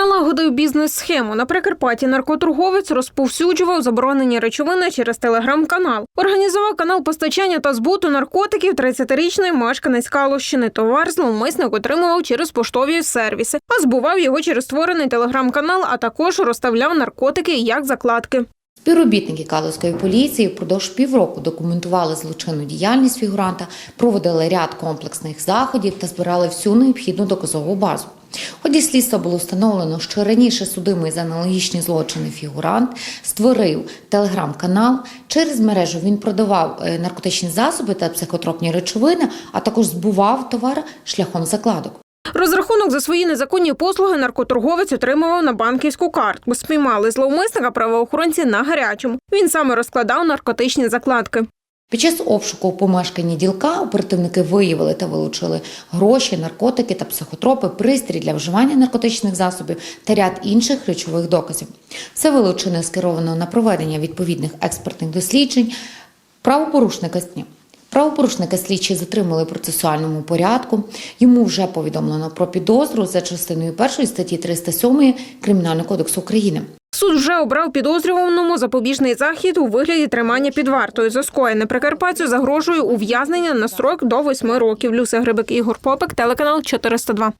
Налагодив бізнес-схему. На Прикарпатті наркоторговець розповсюджував заборонені речовини через телеграм-канал. Організував канал постачання та збуту наркотиків 30-річний мешканець Калущини. Товар зловмисник отримував через поштові сервіси, а збував його через створений телеграм-канал, а також розставляв наркотики як закладки. Співробітники Калузької поліції впродовж півроку документували злочинну діяльність фігуранта, проводили ряд комплексних заходів та збирали всю необхідну доказову базу. В ході слідства було встановлено, що раніше судимий за аналогічні злочини фігурант створив телеграм-канал. Через мережу він продавав е, наркотичні засоби та психотропні речовини, а також збував товар шляхом закладок. Розрахунок за свої незаконні послуги наркоторговець отримував на банківську картку. Спіймали зловмисника правоохоронці на гарячому. Він саме розкладав наркотичні закладки. Під час обшуку у помешканні ділка оперативники виявили та вилучили гроші, наркотики та психотропи, пристрій для вживання наркотичних засобів та ряд інших речових доказів. Все вилучене скеровано на проведення відповідних експертних досліджень. Правопорушника ні. Правопорушника слідчі затримали процесуальному порядку. Йому вже повідомлено про підозру за частиною першої статті 307 Кримінального кодексу України. Суд вже обрав підозрюваному запобіжний захід у вигляді тримання під вартою. За скоєне Прикарпаттю загрожує ув'язнення на строк до восьми років. Люся Грибик, Ігор Попик, телеканал 402.